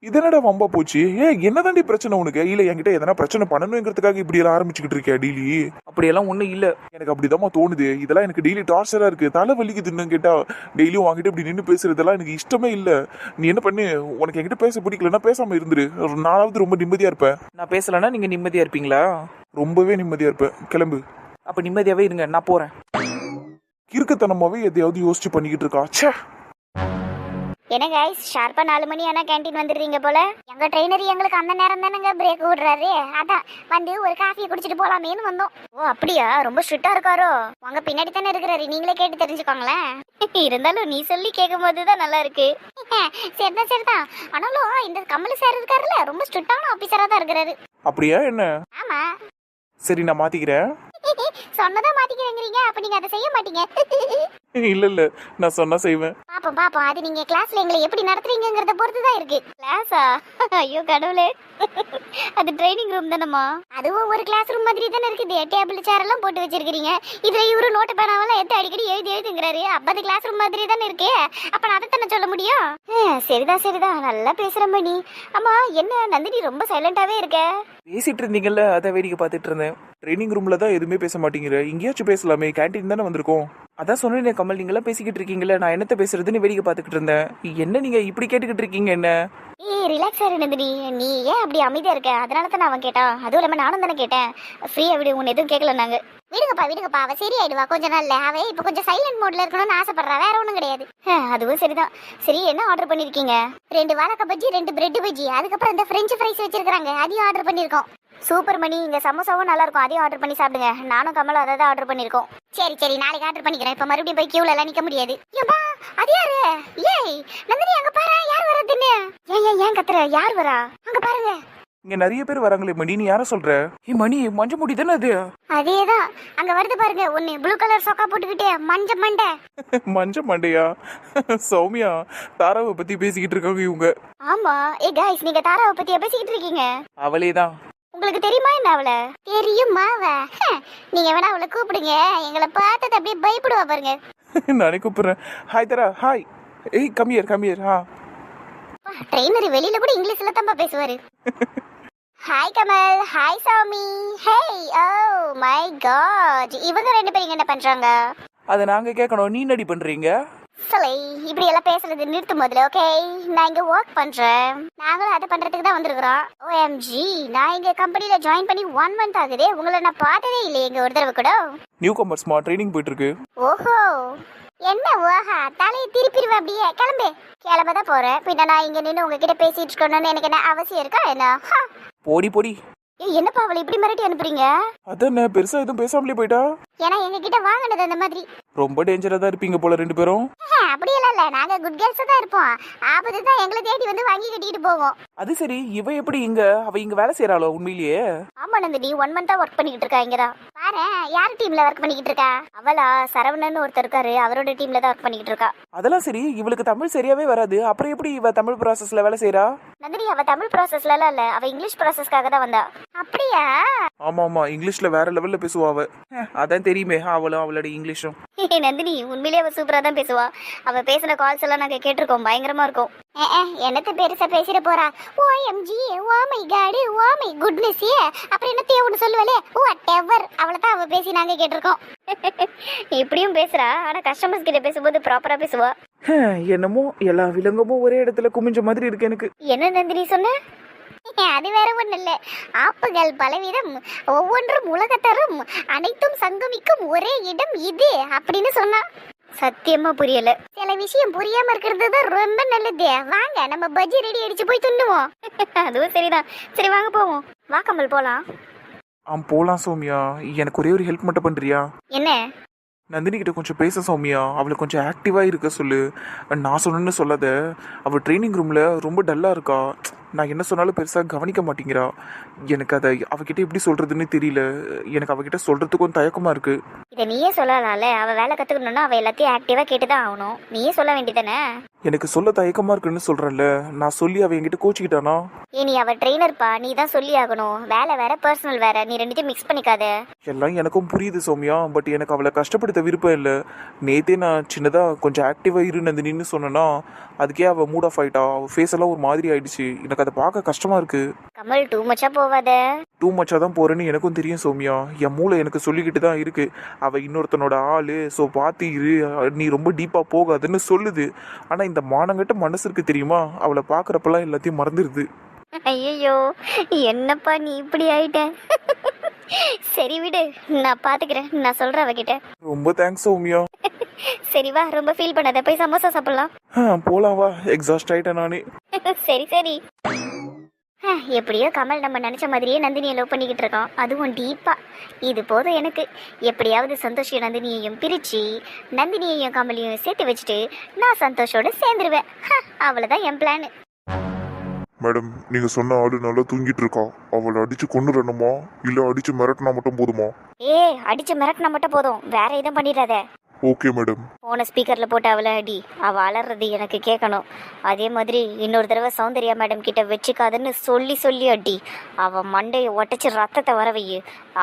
இது என்னடா வம்பா போச்சு? ஏ என்னதாண்டி பிரச்சனை உனக்கு? இல்ல என்கிட்ட எதனா பிரச்சனை பண்ணணுங்கிறதுக்காக இப்படி எல்லாம் ஆரம்பிச்சுக்கிட்டு இருக்கியா டெய்லி. அப்படியெல்லாம் ஒன்றும் இல்லை. எனக்கு அப்படிதாம்மா தோணுது. இதெல்லாம் எனக்கு டெய்லி டார்ச்சரா இருக்கு. தலை வலிக்குதுன்னு கேட்டா டெய்லியும் வாங்கிட்டு இப்படி நின்று பேசுறதெல்லாம் எனக்கு இஷ்டமே இல்ல. நீ என்ன பண்ணு? உனக்கு என்கிட்ட பேச பிடிக்கலன்னா பேசாம இருந்துரு. நானாவது ரொம்ப நிம்மதியா இருப்பேன் நான் பேசலைன்னா நீங்க நிம்மதியா இருப்பீங்களா? ரொம்பவே நிம்மதியா இருப்பேன் கிளம்பு. அப்ப நிம்மதியாவே இருங்க. நான் போறேன். கிறுக்குத்தனமாவே எதையாவது யோசிச்சு பண்ணிக்கிட்டு இருக்கா. ச்சே! என்ன கைஸ் ஷார்ப்பா நாலு மணி ஆனா கேண்டீன் வந்துடுறீங்க போல? எங்க ட்ரெயினர் எங்களுக்கு அந்த நேரம் தானங்க பிரேக் விடுறாரு. அதான் வந்து ஒரு காஃபியை குடிச்சிட்டு போலாமேன்னு வந்தோம். ஓ அப்படியா? ரொம்ப ஸ்ட்ரிக்டா இருக்காரோ? உங்க பின்னாடி தானே இருக்கிறாரு. நீங்களே கேட்டு தெரிஞ்சுக்கோங்களேன். <laughs> இருந்தாலும் நீ சொல்லி கேட்கும் போதுதான் நல்லா இருக்கு. <laughs> சரிதான் சரிதான். ஆனாலும் இந்த கமல் சார் இருக்காருல்ல ரொம்ப ஸ்ட்ரிக்டான ஆபீசரா தான் இருக்கிறாரு. அப்படியா என்ன? ஆமா. சரி நான் மாத்திக்கிறேன். சொன்னதா மாட்டிக்கிறேங்கிறீங்க அப்ப நீங்க அதை செய்ய மாட்டீங்க. <laughs> இல்ல இல்ல. நான் சொன்னா செய்வேன். பாப்போம் பாப்போம். அது நீங்க கிளாஸ்ல எங்களை எப்படி நடத்துறீங்கங்கறத பொறுத்து தான் இருக்கு. கிளாஸா ஐயோ கடவுளே. அது ட்ரைனிங் ரூம் தானம்மா? அதுவும் ஒரு கிளாஸ் ரூம் மாதிரி தானே இருக்குது. டேபிள் சேர் எல்லாம் போட்டு வச்சிருக்கீங்க இதுல இவரு நோட்டு பேனாவெல்லாம் எடுத்து அடிக்கடி எழுதி எழுதுங்கிறாரு. அப்ப அது கிளாஸ் ரூம் மாதிரி தானே இருக்கு. அப்ப நான் அதைத்தானே சொல்ல முடியும்? சரிதான் சரிதான். நல்லா பேசுற மணி. ஆமா என்ன? நந்தினி ரொம்ப சைலண்டாவே இருக்க. பேசிட்டு இருந்தீங்கல்ல அதை வேடிக்கை பார்த்துட்டு இருந்தேன் ட்ரைனிங் ரூம்ல தான் எதுவுமே பேச மாட்டேங்கிற. இங்கேயாச்சும் பேசலாமே கேன்டீன் தானே வந்திருக்கோம். அதான் சொன்னேன் கமல் நீங்களாம் பேசிக்கிட்டு இருக்கீங்களே நான் என்னத்த பேசுறதுன்னு வேடிக்கை பார்த்துக்கிட்டு இருந்தேன் என்ன நீங்க இப்படி கேட்டுக்கிட்டு இருக்கீங்க என்ன? ஏய் ரிலாக்ஸ் ஆயிரு நந்தினி. நீ ஏன் அப்படி அமைதியாக இருக்க? அதனால தான் அவன் கேட்டான். அதுவும் இல்லாமல் நானும் தானே கேட்டேன். ஃப்ரீயாக விடு உன்னை எதுவும் கேட்கல நாங்கள் விடுங்கப்பா விடுங்கப்பா. அவ சரியாயிடுவா. கொஞ்ச நாள்ல. அவ இப்போ கொஞ்சம் சைலண்ட் மோட்ல இருக்கணும்னு ஆசைப்படுறா. வேற ஒன்றும் கிடையாது. அதுவும் சரிதான். சரி என்ன ஆர்டர் பண்ணிருக்கீங்க? ரெண்டு வாழைக்காய் பஜ்ஜி ரெண்டு பிரெட் பஜ்ஜி. அதுக்கப்புறம் இந்த ஃப்ரெஞ்ச் ஃப்ரைஸ் வச்சிருக்காங்க அதையும் ஆர்டர் பண்ணிருக்கோம். சூப்பர் மணி இங்க சமோசாவும் நல்லா இருக்கும் அதையும் ஆர்டர் பண்ணி சாப்பிடுங்க. நானும் கமலும் அதை தான் ஆர்டர் பண்ணிருக்கோம் சரி சரி நாளைக்கு ஆர்டர் பண்ணிக்கிறேன். இப்ப மறுபடியும் போய் கியூல எல்லாம் நிக்க முடியாது. ஏப்பா அது யாரு? ஏய் நந்தினி அங்க பாரு யார் வரதுன்னு. ஏன் ஏன் ஏன் கத்துற? யார் வரா? அங்க பாருங்க. இங்க நிறைய பேர் வராங்களே மணி நீ யார சொல்ற? ஏ மணி மஞ்ச முடி தானே அது? அதேதான். அங்க வருது பாருங்க ஒண்ணு ப்ளூ கலர் சொக்கா போட்டுக்கிட்டே மஞ்ச மண்டை. <laughs> மஞ்ச மண்டையா? <laughs> சௌமியா தாராவை பத்தி பேசிக்கிட்டு இருக்காங்க இவங்க. ஆமா. ஏ காய்ஸ் நீங்க தாராவை பத்தியா பேசிக்கிட்டு இருக்கீங்க? அவளே தான். உங்களுக்கு தெரியுமா என்ன அவள? தெரியுமா அவ? ஹ, நீங்க வேணா அவளை கூப்பிடுங்க. எங்களை பார்த்தது அப்படியே பயப்படுவா பாருங்க. <laughs> நானே கூப்பிடுறேன். ஹாய் தரா ஹாய் ஏய் கம்மியர் கம்மியர் ஆ ட்ரெயினர் வெளியில கூட இங்கிலீஷ்ல தான் பேசுவாரு. Hi Kamal. Hi Sami. Hey oh my god இவங்க ரெண்டு பேரும் இங்க என்ன பண்றாங்க? அதை நாங்க கேட்கணும். நீ நடி பண்றீங்க? சலை இப்படி எல்லாம் பேசுறது நிறுத்து முதல்ல ஓகே நான் இங்க ஒர்க் பண்றேன். நாங்களும் அதை பண்றதுக்கு தான் வந்திருக்கிறோம். ஓஎம்ஜி நான் இங்க கம்பெனில ஜாயின் பண்ணி ஒன் மந்த் ஆகுது. உங்களை நான் பார்த்ததே இல்லையே இங்க ஒரு தடவை கூட. நியூ கமர்ஸ்மா ட்ரைனிங் போயிட்டு இருக்கு ஓஹோ. என்ன ஓஹா? தலையை திருப்பிடுவேன் அப்படியே. கிளம்பு. கிளம்ப தான் போறேன். பின்ன நான் இங்க நின்று உங்ககிட்ட பேசிட்டு இருக்கணும்னு எனக்கு என்ன அவசியம் இருக்கா என்ன. போடி போடி. ஏய், என்னப்பா அவளை இப்படி மிரட்டி அனுப்புறீங்க? அதானே பெருசா எதுவும் பேசாமலே போயிட்டா? ஏன்னா எங்க கிட்ட வாங்கினது அந்த மாதிரி. ரொம்ப டேஞ்சரா தான் இருப்பீங்க போல ரெண்டு பேரும். அப்படியெல்லாம் இல்ல. நாங்க குட் கேர்ள்ஸ் தான் இருப்போம். ஆபத்து தான் எங்களை தேடி வந்து வாங்கி கட்டிட்டு போவோம். அது சரி இவ எப்படி இங்க அவ இங்க வேலை செய்யறாளோ உண்மையிலேயே? ஆமா நந்தினி. ஒன் மந்தா ஒர்க் பண்ணிக்கிட்டு இருக்கா இங்கதான். பாரு யார் டீம்ல ஒர்க் பண்ணிக்கிட்டு இருக்கா? அவளா? சரவணன் ஒருத்தர் இருக்காரு. அவரோட டீம்ல தான் ஒர்க் பண்ணிக்கிட்டு இருக்கா. அதெல்லாம் சரி இவளுக்கு தமிழ் சரியாவே வராது. அப்புறம் எப்படி இவ தமிழ் ப்ராசஸ்ல வேலை செய்யறா நந்தினி அவ தமிழ் ப்ராசஸ்ல எல்லாம் இல்ல. அவ இங்கிலீஷ் ப்ராசஸ்க்காக தான் வந்தா. அப்படியா? ஆமா ஆமா இங்கிலீஷ்ல வேற லெவல்ல பேசுவா அவ. அதான் தெரியுமே அவளும் அவளோட இங்கிலீஷும். நந்தினி உண்மையிலேயே அவ சூப்பரா தான் பேசுவா. அவ பேசின கால்ஸ் எல்லாம் நாங்க கேட்டிருக்கோம் பயங்கரமா இருக்கும். என்னத்த பெருசா பேசிட போறா? ஓ MG oh my god oh my goodness அப்புறம் என்னத்தையே ஒன்று சொல்லுவலே வாட் எவர் அவளை தான் அவ பேசி நாங்க கேட்டிருக்கோம். <laughs> இப்படியும் பேசுறா. ஆனா கஸ்டமர்ஸ் கிட்ட பேசும்போது ப்ராப்பரா பேசுவா. என்னமோ எல்லா விலங்கமும் ஒரே இடத்துல குமிஞ்ச மாதிரி இருக்கு எனக்கு. என்ன நந்தினி சொன்ன? அது வேற ஒண்ணு இல்ல. ஆப்புகள் பலவிதம் ஒவ்வொன்றும் உலகத்தரும் அனைத்தும் சங்கமிக்கும் ஒரே இடம் இது அப்படின்னு சொன்னா. சத்தியமா புரியல. சில விஷயம் புரியாம இருக்கிறது தான் ரொம்ப நல்லது. வாங்க நம்ம பஜ்ஜி ரெடி அடிச்சு போய் துண்ணுவோம் <laughs> அதுவும் சரிதான். சரி வாங்க போவோம். வா கமல் போலாம். ஆ போலாம் சௌமியா. எனக்கு ஒரே ஒரு ஹெல்ப் மட்டும் பண்றியா? என்ன? நந்தினி கிட்ட கொஞ்சம் பேச சௌமியா. அவளை கொஞ்சம் ஆக்டிவா இருக்க சொல்லு. நான் சொன்னேன்னு சொல்லாத. அவள் ட்ரைனிங் ரூம்ல ரொம்ப டல்லா இருக்கா. நான் என்ன சொன்னாலும் பெருசாக கவனிக்க மாட்டேங்கிறா. எனக்கு அதை அவகிட்ட எப்படி சொல்கிறதுன்னு தெரியல. எனக்கு அவகிட்ட சொல்கிறதுக்கும் தயக்கமாக இருக்குது இதை நீயே சொல்லலாம்ல. அவ வேலை கத்துக்கணும்னா அவ எல்லாத்தையும் ஆக்டிவா கேட்டுதான் ஆகணும். நீயே சொல்ல வேண்டியதானே எனக்கு சொல்ல தயக்கமாக இருக்குன்னு சொல்கிறேன்ல நான் சொல்லி அவ என்கிட்ட கோச்சிக்கிட்டானா? ஏ நீ அவ ட்ரெயினர்ப்பா நீ தான் சொல்லி ஆகணும். வேலை வேற பர்சனல் வேற. நீ ரெண்டுத்தையும் மிக்ஸ் பண்ணிக்காத. எல்லாம் எனக்கும் புரியுது சௌமியா. பட் எனக்கு அவளை கஷ்டப்படுத்த விருப்பம் இல்லை. நேத்தே நான் சின்னதாக கொஞ்சம் ஆக்டிவாக இரு நந்தினின்னு சொன்னேன்னா அதுக்கே அவள் மூட் ஆஃப் ஆயிட்டா. அவள் ஃபேஸ் எல்லாம் ஒரு மாதிரி ஆயிடுச்சு. எனக்கு அதை பார்க்க கஷ்டமாக இருக்குது கமல் டூ மச்சா போவாத. டூ மச்சாக தான் போகிறேன்னு எனக்கும் தெரியும் சௌமியா. என் மூளை எனக்கு சொல்லிக்கிட்டு தான் இருக்குது அவள் இன்னொருத்தனோட ஆள். ஸோ பார்த்து இரு. நீ ரொம்ப டீப்பாக போகாதுன்னு சொல்லுது. ஆனால் இந்த மானங்கட்ட மனசு இருக்கு தெரியுமா? அவளை பார்க்குறப்பெல்லாம் எல்லாத்தையும் மறந்துடுது ஐயோ என்னப்பா நீ இப்படி ஆயிட்ட? சரி விடு நான் பாத்துக்கிறேன் நான் சொல்றேன் அவகிட்ட. ரொம்ப தேங்க்ஸ் சௌமியா. சரி வா ரொம்ப ஃபீல் பண்ணாத போய் சமோசா சாப்பிடலாம். போலாம் வா எக்ஸாஸ்ட் ஆயிட்டேன் நானே. <laughs> சரி சரி. எப்படியோ கமல் நம்ம நினைச்ச மாதிரியே நந்தினியை லவ் பண்ணிக்கிட்டு இருக்கோம் அதுவும் டீப்பா இது போதும் எனக்கு. எப்படியாவது சந்தோஷ நந்தினியையும் பிரிச்சு நந்தினியையும் கமலையும் சேர்த்து வச்சுட்டு நான் சந்தோஷோட சேர்ந்துருவேன். ஹ, அவ்வளவுதான் என் பிளான் மேடம் நீங்க சொன்ன ஆளு நல்லா தூங்கிட்டு இருக்கா. அவளை அடிச்சு கொண்டுறணுமா இல்ல அடிச்சு மிரட்டினா மட்டும் போதுமா? ஏ அடிச்சு மிரட்டினா மட்டும் போதும். வேற எதுவும் பண்ணிடாத. Okay madam. போன ஸ்பீக்கர்ல போட்டு அவளை அடி. அவ அலறது எனக்கு கேட்கணும் அதே மாதிரி இன்னொரு தடவை சௌந்தர்யா மேடம் கிட்ட வச்சுக்காதுன்னு சொல்லி சொல்லி அடி. அவ மண்டையை உடைச்சு ரத்தத்தை வர வை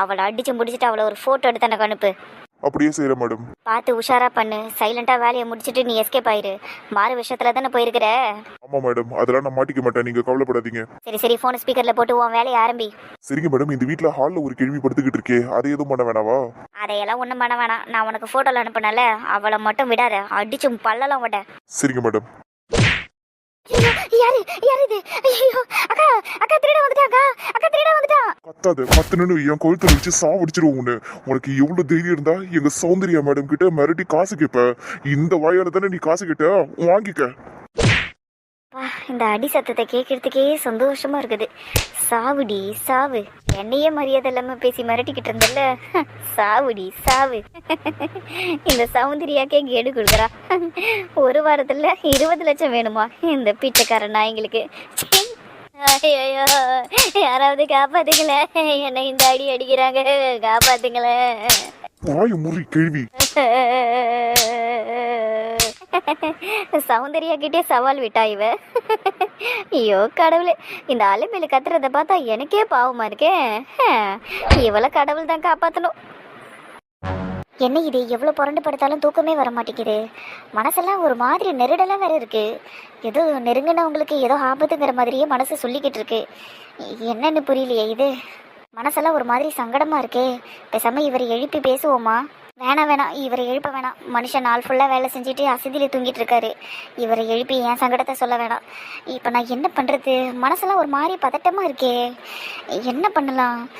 அவளை அடிச்சு முடிச்சிட்டு அவளை ஒரு போட்டோ எடுத்து எனக்கு அனுப்பு. அப்படியே செய்யற மேடம். பார்த்து உஷாரா பண்ணு. சைலண்டா வேலையை முடிச்சிட்டு நீ எஸ்கேப் ஆயிரு. மாறு விஷயத்துல தானே போயிருக்கிற? ஆமா மேடம். அதெல்லாம் நான் மாட்டிக்க மாட்டேன். நீங்க கவலைப்படாதீங்க. சரி சரி போன் ஸ்பீக்கர்ல போட்டு உன் வேலையை ஆரம்பி. சரிங்க மேடம். இந்த வீட்ல ஹால்ல ஒரு கேள்வி படுத்துக்கிட்டு இருக்கே. அதை எதுவும் பண்ண வேணாவா? அதையெல்லாம் ஒண்ணும் பண்ண வேணாம். நான் உனக்கு போட்டோல அனுப்புனல அவளை மட்டும் விடாத. அடிச்சு பல்லலாம் விட சரிங்க மேடம். யாரு யாரு இது? ஐயோ அக்கா அக்கா திருட வந்துட்டாக்கா அக்கா திருட வந்துட்டா. கத்தாத பத்துனு என் கழுத்துல வச்சு சாவடிச்சிருவோம் உன்னை. உனக்கு எவ்வளவு தைரியம் இருந்தா எங்க சௌந்தர்யா மேடம் கிட்ட மிரட்டி காசு கேட்ப இந்த வாயால தானே நீ காசு கேட்ட? வாங்கிக்க. இந்த அடி சத்தத்தை கேட்கறதுக்கே சந்தோஷமா இருக்குது. சாவுடி சாவு. என்னையே மரியாதை இல்லாம பேசி மிரட்டிக்கிட்டு இருந்தல்ல? சாவுடி சாவு. இந்த சௌந்தர்யாக்கே கேடு கொடுக்குறா. ஒரு வாரத்துல இருபது லட்சம் வேணுமா? இந்த பிச்சைக்கார நாய்ங்களுக்கு. ச்சீ. ஐயையோ, யாராவது காப்பாத்துங்களேன் என்னை இந்த அடி அடிக்கிறாங்க. காப்பாத்துங்களேன் முறி கேள்வி. <laughs> சௌந்தர்யா கிட்டே சவால் விட்டா இவ? ஐயோ கடவுளே. இந்த அலைமையில கத்துறத பார்த்தா எனக்கே பாவமா இருக்கே. ஹம், இவள கடவுள் தான் காப்பாத்தணும். என்ன இது? எவ்வளோ புரண்டு படுத்தாலும் தூக்கமே வர மாட்டேங்குது. மனசெல்லாம் ஒரு மாதிரி நெருடலாக வேற இருக்கு. ஏதோ நெருங்கினவங்களுக்கு ஏதோ ஆபத்துங்கிற மாதிரியே மனசு சொல்லிக்கிட்டு இருக்கு. என்னன்னு புரியலையே இது? மனசெல்லாம் ஒரு மாதிரி சங்கடமா இருக்கே. பேசாம இவரை எழுப்பி பேசுவோமா? வேணாம் வேணாம். இவரை எழுப்ப வேணாம். மனுஷன் நாள் ஃபுல்லாக வேலை செஞ்சுட்டு அசதியில் தூங்கிட்டு இருக்காரு இவரை எழுப்பி என் சங்கடத்தை சொல்ல வேணாம். இப்போ நான் என்ன பண்ணுறது மனசெல்லாம் ஒரு மாதிரி பதட்டமாக இருக்கே. என்ன பண்ணலாம்?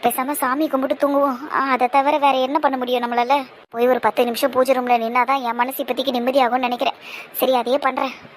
பேசாமல் சாமி கும்பிட்டு தூங்குவோம். ஆ, அதை தவிர வேறு என்ன பண்ண முடியும் நம்மளால்? போய் ஒரு பத்து நிமிஷம் பூஜை ரூமில் நின்னாதான் என் மனசு இப்போதைக்கு நிம்மதியாகும்னு நினைக்கிறேன். சரி அதையே பண்ணுறேன்